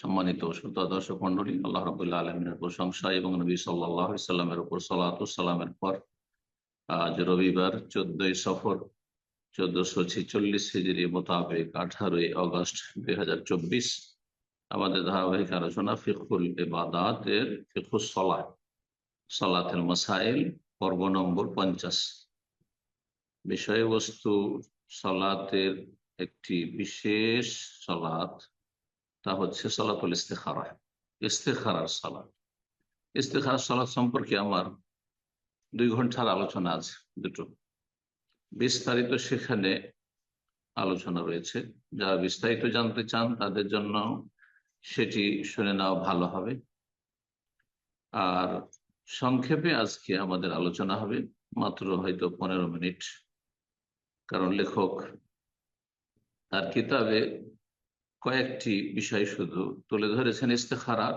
সম্মানিত শ্রোতা, দর্শক মন্ডলী আল্লাহ রবুল্লাহ আলমিনের প্রশংসা এবং নবী সাল্লাহ সাল্লামের উপর সালাতামের পর আজ রবিবার চোদ্দই সফর, চোদ্দশো ছিচল্লিশ হিজড়ি মোতাবেক আঠারোই অগস্ট দুই আমাদের ধারাবাহিক আলোচনা ফিকুল এবাদাতের ফিকুস সলাহ সালাতের মাসাইল, পর্ব নম্বর পঞ্চাশ। বিষয়বস্তু সলাতের একটি বিশেষ সালাত তা হচ্ছে সালাতুল ইস্তেখারা, ইস্তেখারার সালাত। ইস্তেখারার সালাত সম্পর্কে আমার দুই ঘণ্টার আলোচনা আছে, দুটো। বিস্তারিত সেখানে আলোচনা রয়েছে। যারা বিস্তারিত জানতে চান, তাদের জন্য সেটি শুনে নেওয়া ভালো হবে। আর সংক্ষেপে আজকে আমাদের আলোচনা হবে, মাত্র হয়তো পনেরো মিনিট। কারণ লেখক তার কিতাবে কয়েকটি বিষয় শুধু তুলে ধরেছেন ইস্তেখারার,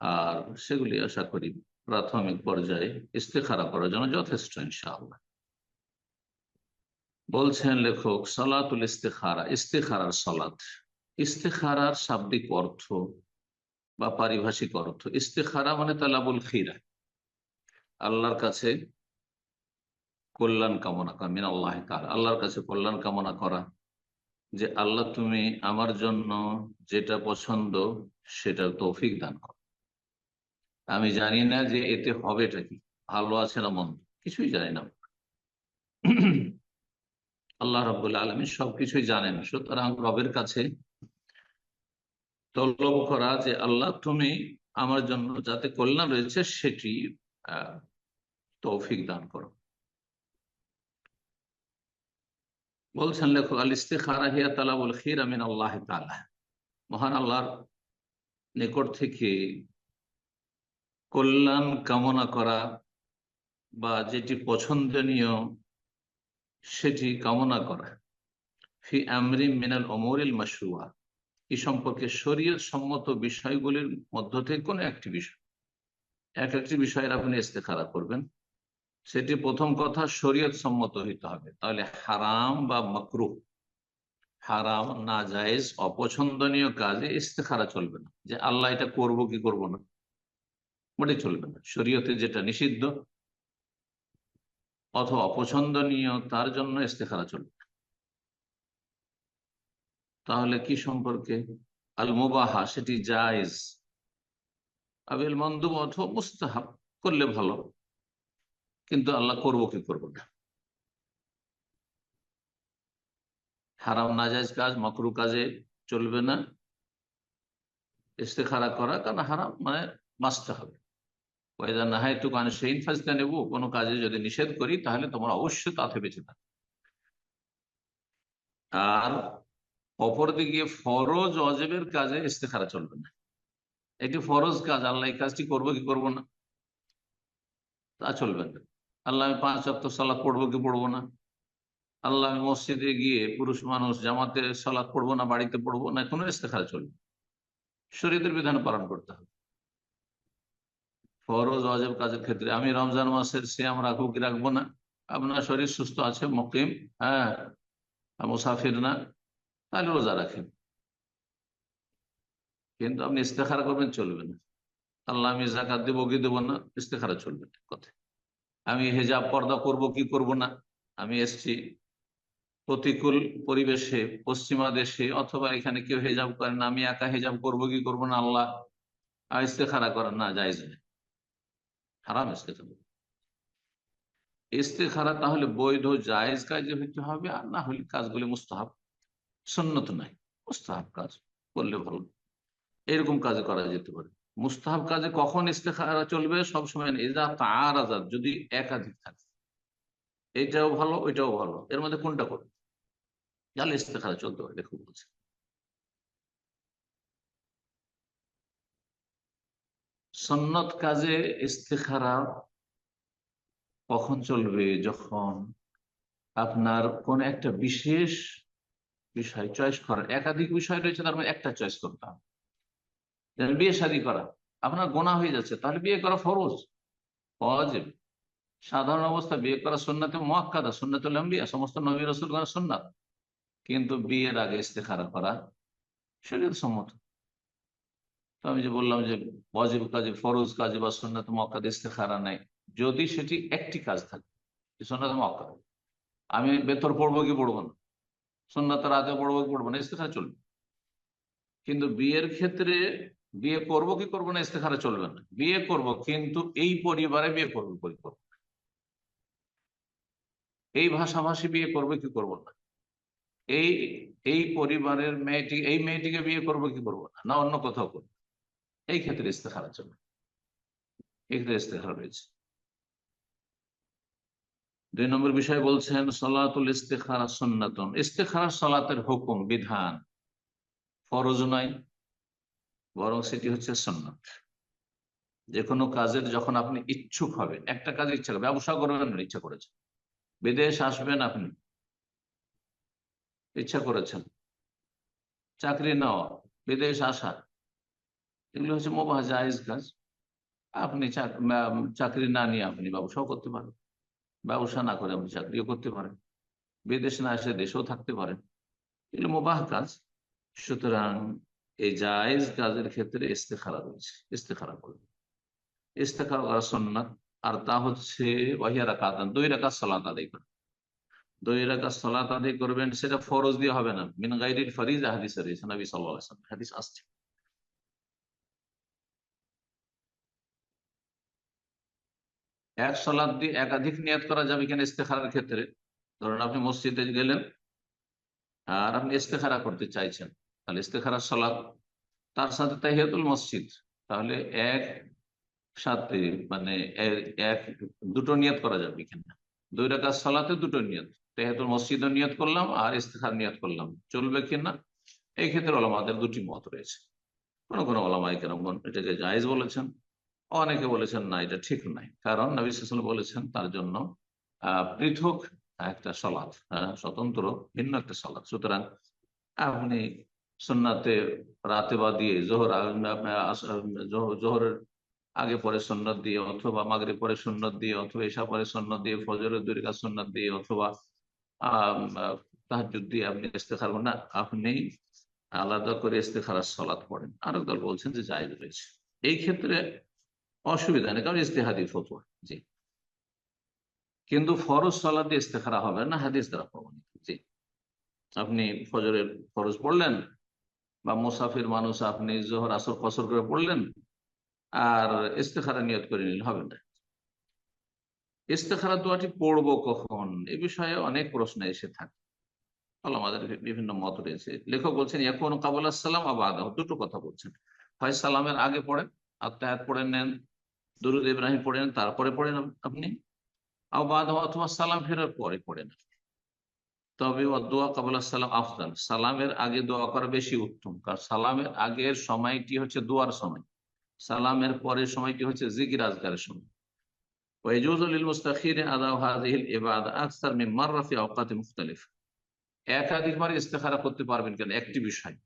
আর সেগুলি আশা করি প্রাথমিক পর্যায়ে ইস্তেখারা করার জন্য যথেষ্ট, ইনশাআল্লাহ। বলছেন লেখক, সলাতুল ইস্তেখারা, ইস্তেখারার সলাত। ইস্তেখারার শাব্দিক অর্থ বা পারিভাষিক অর্থ, ইস্তেখারা মানে তালাবুল খিরা, আল্লাহর কাছে কল্যাণ কামনা করা মিন আল্লাহ আল্লাহর কাছে কল্যাণ কামনা করা। যে আল্লাহ তুমি আমার জন্য যেটা পছন্দ সেটা তৌফিক দান কর। আমি জানি না যে এতে হবেটা কি, ভালো আছে না মন্দ, কিছুই জানি না। আল্লাহ রবুল্লা আলমী সবকিছুই জানেন। সুতরাং রবের কাছে তলব করা যে আল্লাহ তুমি আমার জন্য যাতে কল্যাণ রয়েছে সেটি, আহ, তৌফিক দান করো। বলছেন লেখক আল ইস্তেখারা হিয়া তালাবুল খির আমিন আল্লাহ তালা মহান আল্লাহর নিকট থেকে কল্যাণ কামনা করা বা যেটি পছন্দনীয়, সেটি কামনা করা। ফি আমরি মিনাল অমরিল মাসরুয়া এই সম্পর্কে শরীয় সম্মত বিষয়গুলির মধ্য থেকে কোনো একটি বিষয়। এক একটি বিষয়ের আপনি ইস্তেখারা করবেন। সেটি প্রথম কথা শরীয়ত সম্মত হইতে হবে। তাহলে হারাম বা মকরু। হারাম না জায়েজ অপছন্দনীয় কাজে ইস্তেখারা চলবে না। যে আল্লাহ এটা করব কি করব না মোটে চলবে না। শরীয়তে যেটা নিষিদ্ধ, অথবা অপছন্দনীয়, তার জন্য ইস্তেখারা চলবে তাহলে কি সম্পর্কে? আল মুবাহা সেটি জায়েজ। আবিল মন্দুব অথবা মুস্তাহাব, করলে ভালো। কিন্তু আল্লাহ করব কি করব না? হারাম নাজাজ কাজ, মকরু কাজে চলবে না। ইস্তেখারা করা, কারণ হারাম মানে বাঁচতে হবে। ওয়েদার না হয় একটু কানে সেই ফাজতে নেব কোনো কাজে যদি নিষেধ করি, তাহলে তোমার অবশ্যই তাতে বেঁচে থাকবে আর অপরদিকে ফরজ অজেবের কাজে ইস্তেখারা চলবে না। এটি ফরজ কাজ, আল্লাহ এই কাজটি করব কি করব না? তা চলবে না। আল্লাহ আমি পাঁচ অক্ট সালাদ পড়ব কি পড়ব না? আল্লাহ আমি মসজিদে গিয়ে পুরুষ মানুষ, জামাতে সালাদ পড়ব না, বাড়িতে পড়ব না, কোনো ইস্তেখারা চলবে শরীরের বিধান পালন করতে হবে। ফরজ অজেব কাজের ক্ষেত্রে আমি রমজান মাসের শ্যাম রাখব কি রাখব না? আপনার শরীর সুস্থ আছে, মকিম হ্যাঁ মুসাফির না, তাহলে রোজা রাখেন। কিন্তু আপনি ইস্তেখারা করবেন, চলবে না। আল্লাহ আমি জাকাত দেবো কি দেবো না, ইস্তেখারা চলবে কথা। আমি হেজাব পর্দা করব কি করব না? আমি এসছি প্রতিকূল পরিবেশে, পশ্চিমা দেশে, অথবা এখানে কেউ হেজাব করে না, আমি একা হেজাব করব কি করব না? আল্লাহ ইস্তেখারা করেন, না যাই যায় হারাম ইস্তেখারা। ইস্তেখারা তাহলে বৈধ জায়েজ কাজে হইতে হবে, আর না হলে কাজগুলি মুস্তাহাব। সন্ন্যত নাই, মুস্তাহাব কাজ, করলে ভালো। এরকম কাজ করা যেতে পারে। মুস্তাহাব কাজে কখন ইস্তেখারা চলবে? সবসময় এজা তার আজাদ যদি একাধিক থাকে। এটাও ভালো, ওইটাও ভালো। এর মধ্যে কোনটা করবে? তাহলে ইস্তেখারা চলতে পারে, দেখুন বলছে। সন্নত কাজে ইস্তেখারা কখন চলবে? যখন আপনার কোন একটা বিশেষ বিষয় চয়েস করার, একাধিক বিষয় রয়েছে, তার মধ্যে একটা চয়েস করতে হবে। বিয়ে শাদী করা। আপনার গোনা হয়ে যাচ্ছে, তাহলে বিয়ে করা ফরজ। অজেব সাধারণ অবস্থা, বিয়ে করা সুন্নাতে মোয়াক্কাদা সুন্নাতুল আম্বিয়া সমস্ত নবী রসুল করা সুন্নাত। কিন্তু বিয়ের আগে ইস্তেখারা করা শরীর সম্মত। তো আমি যে বললাম যে ওয়াজিব কাজে, ফরজ কাজে বা সুন্নাত মক্কাদ ইস্তেখারা নেই। যদি সেটি একটি কাজ থাকে সুন্নাত মক্কা আমি বেতর পড়ব কি পড়ব না? সুন্নাত রাতে পড়ব কি পড়ব না? ইস্তেখারা চলবে। কিন্তু বিয়ের ক্ষেত্রে বিয়ে করব কি করব না ইস্তেখারা চলবে না বিয়ে করব, কিন্তু এই পরিবারে বিয়ে করব কি করব। এই ভাষাভাষী বিয়ে করবে কি করব না? এই এই পরিবারের মেয়েটি, এই মেয়েটিকে বিয়ে করব কি করব না? না, অন্য কোথাও করব। এই ক্ষেত্রে ইস্তেখারা চলবে এই ইস্তেখারা রয়েছে। দুই নম্বর বিষয় বলছেন, সলাতুল ইস্তেখারা সন্ন্যাতন ইস্তেখারা সলাতের হুকুম, বিধান ফরজ নয় বরং সেটি হচ্ছে সন্ন্যত যে কোনো কাজের যখন আপনি ইচ্ছুক হবেন, একটা কাজের ইচ্ছা করবেন, ব্যবসা করবেন ইচ্ছা করেছেন বিদেশ আসবেন আপনি, ইচ্ছা করেছেন। চাকরি নেওয়া বিদেশ আসা। এগুলো হচ্ছে মোবাহ, জায়েজ কাজ। আপনি চাকরি না নিয়ে আপনি ব্যবসাও করতে পারেন। ব্যবসা না করে আপনি চাকরিও করতে পারেন। বিদেশ না এসে দেশেও থাকতে পারেন। এগুলো মোবাহ কাজ। সুতরাং এই জায়েজ কাজের ক্ষেত্রে ইস্তেখারা রয়েছে, ইস্তেখারা করবে। ইস্তেখারা করা সন্ন্যাত আর তা হচ্ছে ওয়াহিয়া রাকাতান দুই রাকাত সালাত আদায় করে। দুই রাকাত সালাত আদায় করবেন, সেটা ফরজ দিয়ে হবে না। মিন গাইরিল ফরিজ, হাদিস রয়েছে, নবী আলাইহি হাদিস আসছে। এক সালাদ দিয়ে একাধিক নিয়াত করা যাবে কিনা ইস্তেখারার ক্ষেত্রে? ধরুন আপনি মসজিদে গেলেন, আর আপনি ইস্তেখারা করতে চাইছেন। তাহলে ইস্তেখারা সালাদ তার সাথে তাহিয়াতুল মসজিদ। তাহলে এক সাথে মানে এক দুটো নিয়ত করা যাবে কিনা দুই রাকাত সালাতে দুটো নিয়ত। তাহিয়াতুল মসজিদও নিয়ত করলাম আর ইস্তেখার নিয়ত করলাম। চলবে কিনা এই ক্ষেত্রে ওলামাদের দুটি মত রয়েছে। কোন কোন ওলামাই কেরমগণ এটাকে জায়েজ বলেছেন। অনেকে বলেছেন না এটা ঠিক নাই কারণ নবী সাল্লাম বলেছেন তার জন্য পৃথক একটা সলাৎ হ্যাঁ, স্বতন্ত্র ভিন্ন একটা সলাৎ সুতরাং আপনি সন্নাতে রাতে বা দিয়ে জোহর জোহরের আগে পরে সন্ন্যত দিয়ে অথবা মাগরে পরে সন্ন্যত দিয়ে অথবা এসা পরে সন্ন্যত দিয়ে, ফজরের দুই রেখা সন্ন্যত দিয়ে অথবা তাহাজুদ দিয়ে আপনি ইস্তেখার না, আপনি আলাদা করে ইস্তেখারার সলাৎ পড়েন। আরও দল বলছেন যে জায়েজ রয়েছে। এই ক্ষেত্রে অসুবিধা নেই, কারণ ইস্তেহাদি ফতোয়া, জি। কিন্তু ফরজ সলাদ দিয়ে ইস্তেখারা হবে না, হাদিস দ্বারা প্রমাণিত, জি। আপনি ফজরের ফরজ পড়লেন বা মুসাফির মানুষ আপনি জোহর, আসর ফসর করে পড়লেন আর ইস্তেখারা নিয়ত করে নিলেন, হবে না। ইস্তেখারা দোয়াটি পড়ব কখন? এ বিষয়ে অনেক প্রশ্ন এসে থাকে। আমাদের বিভিন্ন মত রয়েছে। লেখক বলছেন এখন কাবুল সালাম আবাদ দুটো কথা বলছেন। হয় সালামের আগে পড়েন, আত্মায়াত পড়ে নেন, দুরুদ ইব্রাহিম পড়ে নেন, তারপরে পড়েন আপনি। আবাদ অথবা সালাম ফেরার পরে পড়েন। তবে দোয়া কাবুল্লাহ সালাম আফদাল সালামের আগে দোয়া করা বেশি উত্তম, কারণ সালামের আগের সময়টি হচ্ছে দোয়ার সময়। সালামের পরের সময়টি হচ্ছে জিকির আজগারের সময়। একাধিকবার করতে পারবেন কেন? একটি বিষয়।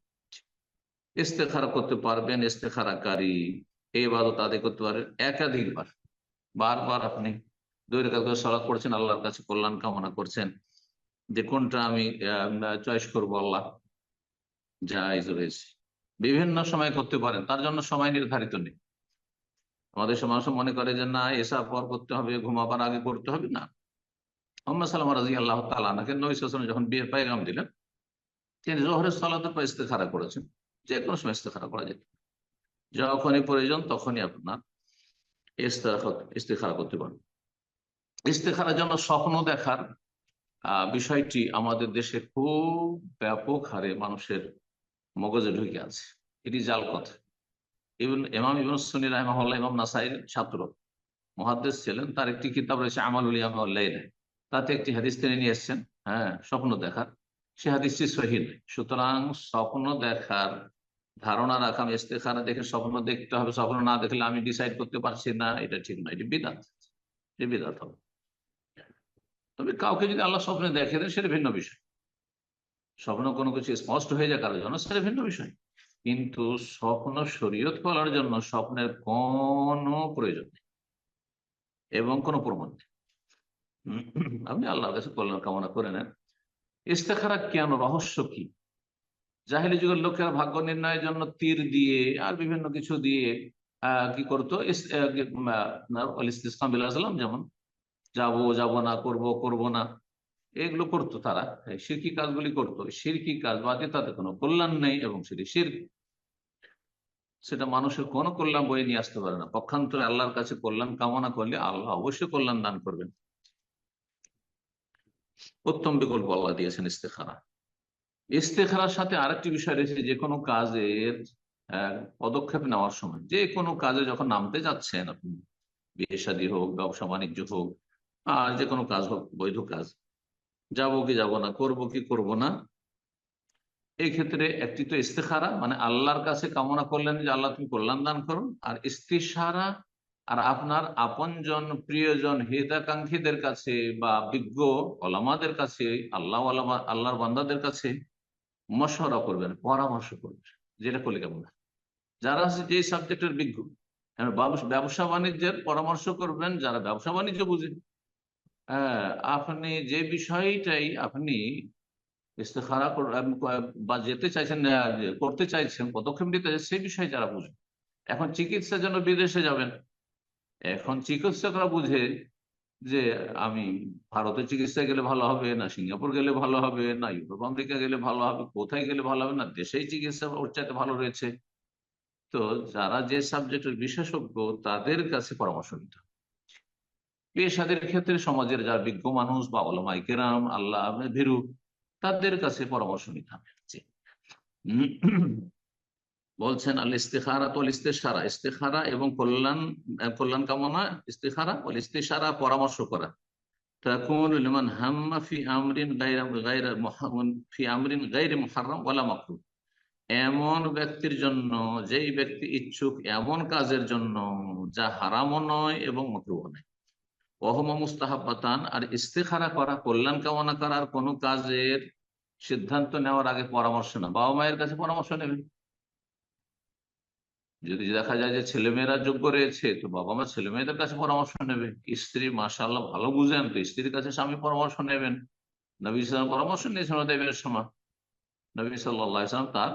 করতে পারবেন করতে একাধিকবার। বারবার আপনি দুই করছেন আল্লাহর কাছে কল্যাণ কামনা করছেন। যে কোনটা আমি চয়েস করব আল্লাহ জায়জ রয়েছে বিভিন্ন সময় করতে পারেন, তার জন্য সময় নির্ধারিত নেই। আমাদের সমাজ মনে করে যে না এসা পর করতে হবে, ঘুমাবার আগে করতে হবে, না। মোহাম্মদ সাল্লাম রাজি আল্লাহ তালাকে নবী যখন বিয়ের পায়গাম দিলেন, তিনি জোহরের সালাতের পর ইস্তেখারা করেছেন। যে কোনো সময় ইস্তেখারা করা যেত যখনই প্রয়োজন তখনই আপনার ইস্তেখারা করতে পারেন। ইস্তেখারার জন্য স্বপ্ন দেখার বিষয়টি আমাদের দেশে খুব ব্যাপক হারে মানুষের মগজে ঢুকে আছে। এটি জাল কথা। ইবন, ইমাম ইবন সুনি রাহমাহুল্লাহ, ইমাম নাসাইর ছাত্র মহাদ্দেশ ছিলেন, তার একটি কিতাব রয়েছে আমালুল ইয়ামাল্লাইল তাতে একটি হাদিস তিনি নিয়ে এসছেন হ্যাঁ স্বপ্ন দেখার। সে হাদিসটি সহি সুতরাং স্বপ্ন দেখার ধারণা রাখা আমি ইস্তেখারা দেখে স্বপ্ন দেখতে হবে। স্বপ্ন না দেখলে আমি ডিসাইড করতে পারছি না, এটা ঠিক না এটি বিদাত। এটি বিদাত হবে। তবে কাউকে যদি আল্লাহ স্বপ্নে দেখে দেন সেটা ভিন্ন বিষয়। স্বপ্ন কোনো কিছু স্পষ্ট হয়ে যায় কারোর জন্য সেটা ভিন্ন বিষয়। কিন্তু স্বপ্ন শরীয়ত করার জন্য স্বপ্নের কোনো প্রয়োজন নেই এবং কোনো প্রমাণ নেই। আপনি আল্লাহর কাছে কল্যাণ কামনা করে নেন। ইস্তেখারা কেন রহস্য কি? জাহিলি যুগের লোকেরা ভাগ্য নির্ণয়ের জন্য তীর দিয়ে আর বিভিন্ন কিছু দিয়ে কি করতো? ইস- আহ, কি, উম, আহ, আল ইস্তিসকাম বিলাসালাম যেমন যাব, যাব না, করব করব না। এগুলো করতো তারা। সিরকি কাজগুলি করতো। সিরকি কাজ বাদে তাতে কোনো কল্যাণ নেই এবং সেটি সির সেটা মানুষের কোনো কল্যাণ বয়ে নিয়ে আসতে পারে না। পক্ষান্তরে আল্লাহর কাছে কল্যাণ কামনা করলে আল্লাহ অবশ্যই কল্যাণ দান করবেন। উত্তম বিকল্প আল্লাহ দিয়েছেন ইস্তেখারা। ইস্তেখারার সাথে আরেকটি বিষয় রয়েছে, যে কোনো কাজের পদক্ষেপ নেওয়ার সময়। যে কোনো কাজে যখন নামতে যাচ্ছেন আপনি, বিয়ে শাদী হোক ব্যবসা বাণিজ্য হোক আর যে কোনো কাজ হোক, বৈধ কাজ যাব কি যাব না, করব কি করব না, এই ক্ষেত্রে একটি তো ইস্তেখারা মানে আল্লাহর কাছে কামনা করলেন যে আল্লাহ তুমি কল্যাণ দান করুন আর ইস্তিসারা আর আপনার আপনজন, প্রিয়জন, হিতাকাঙ্ক্ষীদের কাছে বা বিজ্ঞ ওলামাদের কাছে, আল্লাহ আল্লাহর বান্দাদের কাছে মশওয়ারা করবেন, পরামর্শ করবেন, যেটা করলে কেমন? যারা আছে যে সাবজেক্টের বিজ্ঞ ব্যবসা- বাণিজ্যের পরামর্শ করবেন, যারা ব্যবসা বাণিজ্য বুঝে আপনি যে বিষয়টাই আপনি ইস্তেখারা বা যেতে চাইছেন করতে চাইছেন, পদক্ষেপ নিতে চাইছেন, সেই বিষয়ে যারা বুঝে। এখন চিকিৎসার জন্য বিদেশে যাবেন। এখন চিকিৎসকরা বুঝে যে আমি ভারতে চিকিৎসা গেলে ভালো হবে, না সিঙ্গাপুর গেলে ভালো হবে, না ইউরোপ, আমেরিকা গেলে ভালো হবে, কোথায় গেলে ভালো হবে, না দেশেই চিকিৎসা ওর চাইতে ভালো রয়েছে। তো যারা যে সাবজেক্টের বিশেষজ্ঞ, তাদের কাছে পরামর্শ নিতে পেশাদের ক্ষেত্রে সমাজের যারা বিজ্ঞ মানুষ বা ওলামাই কেরাম আল্লাহ ভীরু তাদের কাছে পরামর্শ নিতে হবে জি। উম, বলছেন আল ইস্তেখারা তো ইস্তেসারা ইস্তেখারা এবং কল্যাণ আহ, কল্যাণ কামনা ইস্তেখারা ও ইস্তেসারা পরামর্শ করা تكون لمن هم في امر غير غير محرم في امر غير محرم ولا مكروه এমন ব্যক্তির জন্য যেই ব্যক্তি ইচ্ছুক এমন কাজের জন্য যা হারামও নয় এবং মকরুও নয় ওহমা মুস্তাহাব্বাতান, আর ইস্তেখারা করা কল্যাণ কামনা করার কোনো কাজের সিদ্ধান্ত নেওয়ার আগে পরামর্শ না। বাবা মায়ের কাছে পরামর্শ নেবেন যদি দেখা যায় যে ছেলেমেয়েরা যোগ্য রয়েছে, তো বাবা মা ছেলে মেয়েদের কাছে পরামর্শ নেবে। স্ত্রী, মাশাআল্লাহ, ভালো বুঝেন তো, স্ত্রীর কাছে স্বামী পরামর্শ নেবেন। নবী সাল্লাম পরামর্শ নিয়েছেন দেবের সময়। নবী সাল্লাম তার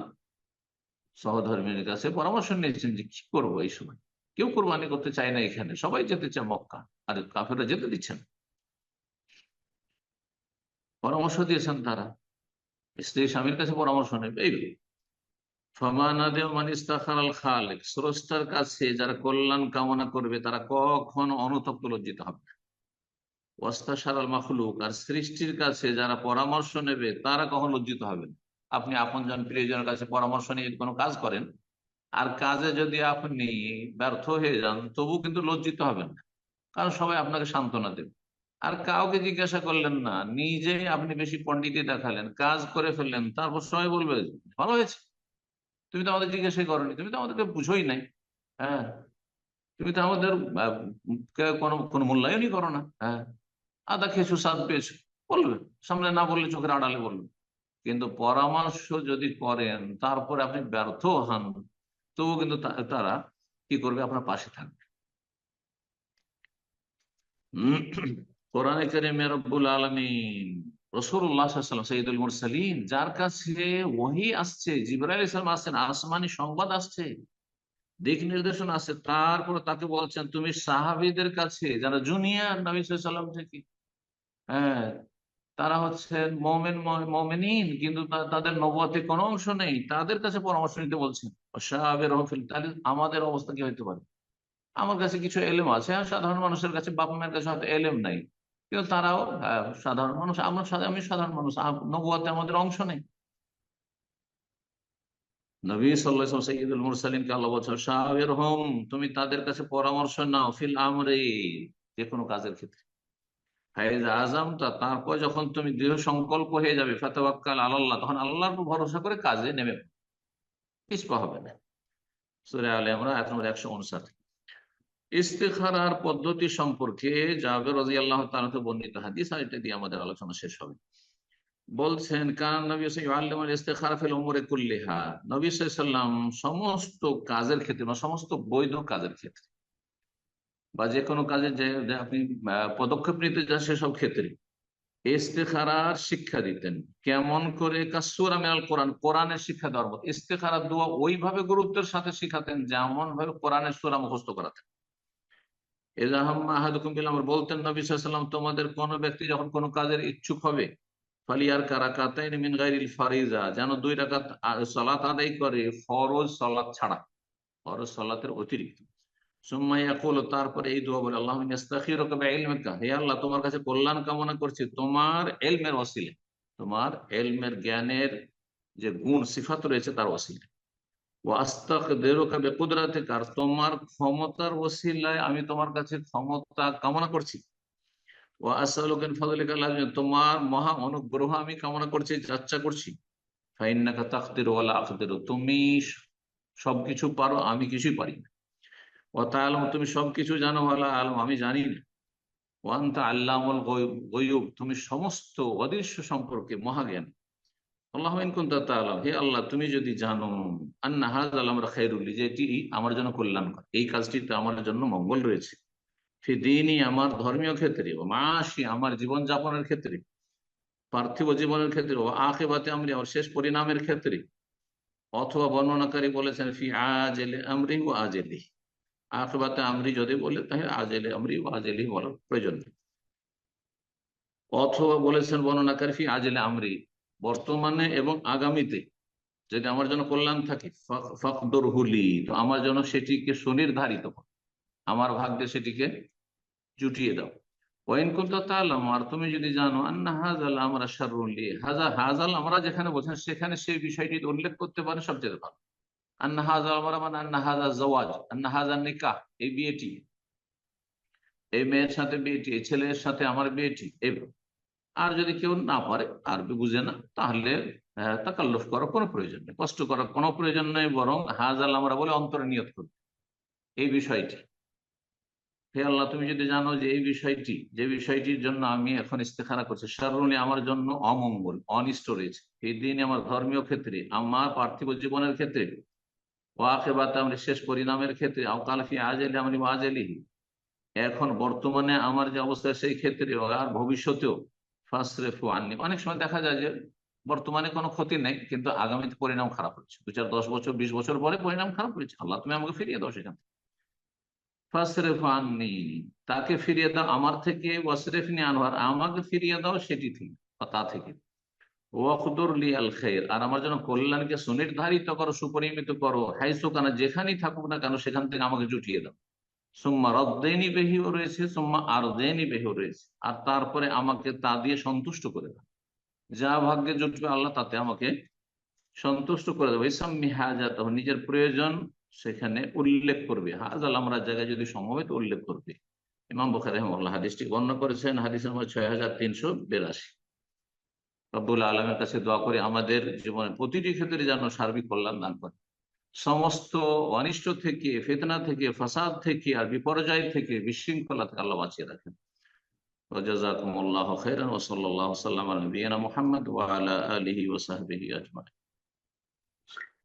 সহধর্মীর কাছে পরামর্শ নিয়েছেন যে কি করব এই সময়? কেউ কোরবানি করতে চায় না এখানে। সবাই যেতে চায় মক্কা। আর কাফেররা যেতে দিচ্ছেন। পরামর্শ দিয়েছেন তারা। স্ত্রী স্বামীর কাছে পরামর্শ নেবে। এই স্রষ্টার কাছে যারা কল্যাণ কামনা করবে, তারা কখনো অনুতপ্ত লজ্জিত হবে আর সৃষ্টির কাছে যারা পরামর্শ নেবে, তারা কখন লজ্জিত হবে আপনি আপনজন প্রিয়জনের কাছে পরামর্শ নিয়ে কোনো কাজ করেন আর কাজে যদি আপনি ব্যর্থ হয়ে যান, তবু কিন্তু লজ্জিত হবেন না। কারণ সবাই আপনাকে সান্ত্বনা দেবে। আর কাউকে জিজ্ঞাসা করলেন না, নিজে আপনি বেশি পণ্ডিতই দেখালেন, কাজ করে ফেললেন, তারপর সবাই বলবে, ভালো হয়েছে। তুমি তো আমাদের জিজ্ঞাসা করনি, তুমি তো আমাদেরকে বুঝোই নাই। হ্যাঁ তুমি তো আমাদের কোনো কোনো মূল্যায়নই করো না। হ্যাঁ আদা খেয়েছো স্বাদ পেয়েছ। বলবে, সামনে না বললে চোখের আড়ালে বলবে। কিন্তু পরামর্শ যদি করেন, তারপরে আপনি ব্যর্থ হন তবু কিন্তু তারা কি করবে? আপনার পাশে থাকবে। কোরআনে আলমিন যার কাছে ওহি আসছে, জিব্রাইল ইসলাম আসছেন, আসমানি সংবাদ আসছে, দিক নির্দেশনা আছে তারপরে তাকে বলছেন, তুমি সাহাবিদের কাছে, যারা জুনিয়র নবী সাল্লাম থেকে হ্যাঁ তারা হচ্ছেন মোমেন, মোমেনিন, কিন্তু তাদের নবতে কোনো অংশ নেই। তাদের কাছে পরামর্শ নিতে বলছেন। তাহলে আমাদের অবস্থা কি হইতে পারে? আমার কাছে কিছু এলেম আছে সাধারণ মানুষের কাছে বাবা মায়ের কাছে হয়তো এলেম নাই। কিন্তু তারাও সাধারণ মানুষ, আমরা আমি সাধারণ মানুষ নবুয়াতে আমাদের অংশ নেই। নবী সাল্লাহ সঈদুল মুরসালিনকে আল্লাহ বলছেন সাহাবের হোম তুমি তাদের কাছে পরামর্শ নাও, ফিল আমরে, যে কোনো কাজের ক্ষেত্রে। ফাইজ আজমটা তারপর যখন তুমি দৃঢ় সংকল্প হয়ে যাবে, ফাতাওয়াক্কাল আল্লাহ তখন আল্লাহর উপর ভরসা করে কাজে নেমে পিছপা হবে না। সুরে আলে আমরা এক নম্বর একশো উনষাট। ইস্তেখারার পদ্ধতি সম্পর্কে জাবের রাজি আল্লাহ তালাতে বর্ণিত হাদিস, আর এটা দিয়ে আমাদের আলোচনা শেষ হবে। বলছেন কারণ নবী আল্লাহ ইস্তেখারা ফেল উমরে কুল্লিহা? নবী সাল্লাম সমস্ত কাজের ক্ষেত্রে বা সমস্ত বৈধ কাজের ক্ষেত্রে বা যে কোনো কাজে যে আপনি পদক্ষেপ নিতে যান সেসব ক্ষেত্রে। ইস্তেখারার শিক্ষা দিতেন। কেমন করে কাসুরা মেলাল কোরআন, কোরআনের শিক্ষা দেওয়ার মতো ইস্তেখারার দোয়া ওইভাবে গুরুত্বের সাথে শিখাতেন যেমন ভাবে কোরআনের সুরা মুখস্থ করাতেন। বলতেন নবী সাল্লাম তোমাদের কোন ব্যক্তি যখন কোনো কাজের ইচ্ছুক হবে, ফালিয়ার কারাকাতাইন মিন গাইরিল ফারিজা, যেন দুই রাকাত সালাত আদায় করে ফরজ সালাত ছাড়া। ফরজ সালাতের অতিরিক্ত। তারপরে এই দোয়া বলে আল্লাহ হে আল্লাহ, তোমার কাছে কল্যাণ কামনা করছি, তোমার এলমের ওসিলে তোমার এলমের জ্ঞানের যে গুণ, সিফাত রয়েছে তার ওসিলে ও আস্তাক দেরোকা বেকুদরাতে কার তোমার ক্ষমতার ওসিলায় আমি তোমার কাছে ক্ষমতা কামনা করছি। ও আসালুকেন ফজলিকা তোমার মহা অনুগ্রহ আমি কামনা করছি, যাচ্ছা করছি। ফাইন্নাকা তাকদির ওয়ালা আকদির তুমি সবকিছু পারো, আমি কিছুই পারি না। ও তাআলাম, তুমি সবকিছু জানো, ওয়ালা আলম, আমি জানি না। ওয়ান্তা আল্লামুল গয়ুব, তুমি সমস্ত অদৃশ্য সম্পর্কে মহাজ্ঞান। আল্লাহ তাআলা হে আল্লাহ, তুমি যদি জানো, আন্না আমরা খায়রুল, যে এটি আমার জন্য কল্যাণকর। এই কাজটিতে আমার জন্য মঙ্গল রয়েছে। ফি দিনই আমার ধর্মীয় ক্ষেত্রে ও মাসি আমার জীবন যাপনের ক্ষেত্রে, পার্থিব জীবনের ক্ষেত্রে ও আখেবাতে আমরি, আমার শেষ পরিণামের ক্ষেত্রে। অথবা বর্ণনাকারী বলেছেন, ফি আজেলে আমরি ও আজেলি। আখেবাতে আমরি যদি বলে, তাহলে আজেলে আমরি আজেলি বলার প্রয়োজন নেই। অথবা বলেছেন বর্ণনাকারী ফি আজেলে আমরি। বর্তমানে এবং আগামীতে যদি আমার জন্য কল্যাণ থাকে ফকদর হুলি তো আমার জন্য সেটিকে সুনির্ধারিত করো। আমার ভাগ্যে সেটিকে জুটিয়ে দাও। ওয়াইন করতে তাহলাম আর তুমি যদি জানো, আন্না হাজাল আমরা শারুল্লি হাজা হাজাল আমরা যেখানে বলছেন সেখানে সেই বিষয়টি উল্লেখ করতে পারে সবচেয়ে ভালো। আন্না হাজাল আমরা মানে আন্না হাজা জওয়াজ, আন্না হাজার এই মেয়ের সাথে বিয়েটি ছেলের সাথে আমার বিয়েটি আর যদি কেউ না পারে আরবি বুঝে না, তাহলে তাকাল্লুফ করার কোনো প্রয়োজন নেই, কষ্ট করার কোনো প্রয়োজন নেই, বরং হাজাল আমরা বলে অন্তরে নিয়ত করবে। এই বিষয়টি। হে আল্লাহ, তুমি যদি জানো যে এই বিষয়টি, যে বিষয়টির জন্য আমি এখন ইস্তেখারা করছি সারণী আমার জন্য অমঙ্গল, অনিষ্ট রয়েছে। এই দিন আমার ধর্মীয় ক্ষেত্রে, আমার পার্থিব জীবনের ক্ষেত্রে ওয়াকে বাতে আমার শেষ পরিণামের ক্ষেত্রে আমি আজেলি এখন বর্তমানে আমার যে অবস্থা সেই ক্ষেত্রে আর ভবিষ্যতেও ফাসরেফু আননি। অনেক সময় দেখা যায় যে বর্তমানে কোনো ক্ষতি নেই, কিন্তু আগামীতে পরিণাম খারাপ হচ্ছে। দু চার দশ বছর, বিশ বছর পরে পরিণাম খারাপ হয়েছে। আল্লাহ তুমি আমাকে ফিরিয়ে দাও সেখান থেকে। ফাসরেফ আননি, তাকে ফিরিয়ে দাও। আমার থেকে ওয়াসরেফ নিয়ে আনওয়ার, আমাকে ফিরিয়ে দাও সেটি থেকে তা থেকে। ওয়াকদুর লি খের আর আমার জন্য কল্যাণকে সুনির্ধারিত করো, সুপরিমিত করো। হাইসু কানা যেখানেই থাকুক না কেন, সেখান থেকে আমাকে জুটিয়ে দাও। সুম্মা রদ্দেনি বেহিও রয়েছে, সুম্মা আর বেহিও রয়েছে। আর তারপরে আমাকে তা দিয়ে সন্তুষ্ট করে দাও। যা ভাগ্যে জুটবে আল্লাহ, তাতে আমাকে সন্তুষ্ট করে দেবো ইসাম্মি হাজাত নিজের প্রয়োজন সেখানে উল্লেখ করবে। হাজাল আমরা জায়গায় যদি সমবেত উল্লেখ করবে। ইমাম বুখার রহমুল্লাহ হাদিসটি বর্ণনা করেছেন হাদিস নম্বর ছয় হাজার তিনশো বিরাশি। রব্বুল আলমের কাছে দোয়া করে আমাদের জীবনের প্রতিটি ক্ষেত্রে যেন সার্বিক কল্যাণ দান করে সমস্ত অনিষ্ট থেকে ফেতনা থেকে ফাসাদ থেকে আর বিপর্যয় থেকে বিশৃঙ্খলা থেকে আল্লাহ বাঁচিয়ে রাখেন وجزاكم الله خيرا وصلى الله وسلم على نبينا محمد وعلى اله وصحبه اجمعين